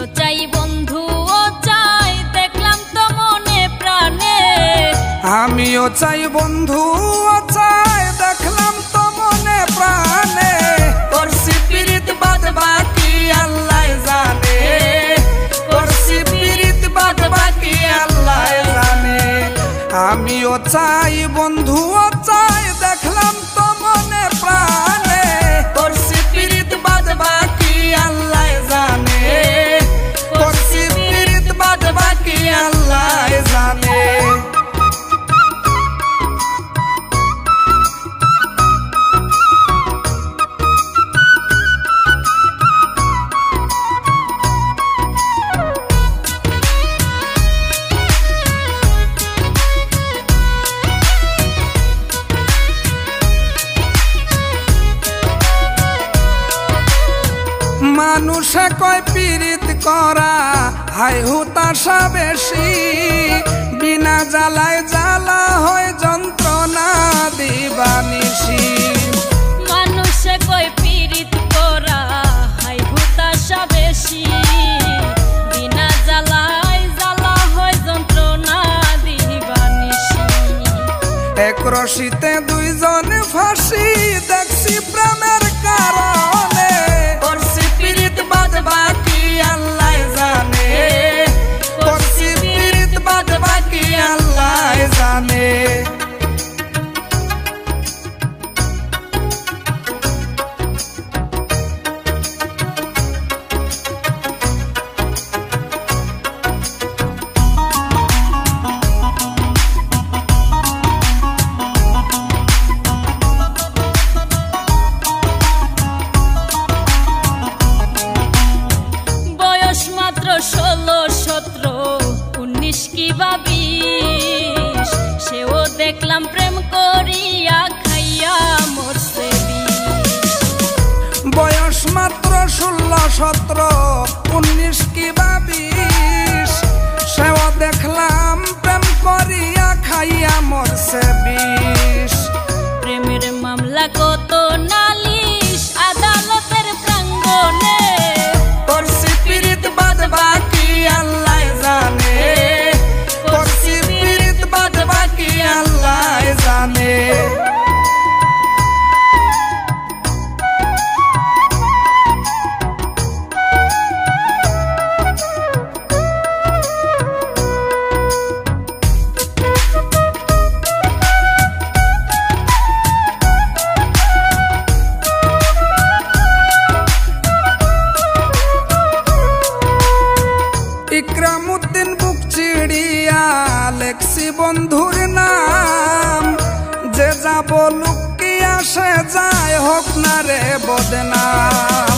আমিও চাই বন্ধু ও চাই, দেখলাম তো মনে প্রাণে। আমিও চাই বন্ধু ও চাই, দেখলাম তো মনে প্রাণে। তোর সিপিরিত বাদ বাকি আল্লাহ জানে। তোর সিপিরিত বাদ বাকি আল্লাহ জানে। আমিও চাই বন্ধু ও চাই মানুষে কয় পীড়িত করা হাই হুতাশা বেশি। বিনা জ্বালায় জ্বালা হয় যন্ত্রণা দিবানিসি মানুষে কই পীড়িত করা হাই হুতাশা বেশি। বিনা জ্বালায় জ্বালা হয় যন্ত্রণা দিবানিসি এক রশিতে দুইজন ফাঁসি দেখছি প্রেমের কারণে। দেখলাম প্রেম করিয়া খাইয়া মরছে। বয়স মাত্র ষোলো, সতেরো, উনিশ কি বাবিশ সেও দেখলাম প্রেম করিয়া খাইয়া ইকরামুদ্দিন বুক চিড়িয়া লেখছি বন্ধুর নাম। যে যা বলুক কি আসে যায়, হোক না রে বদনাম।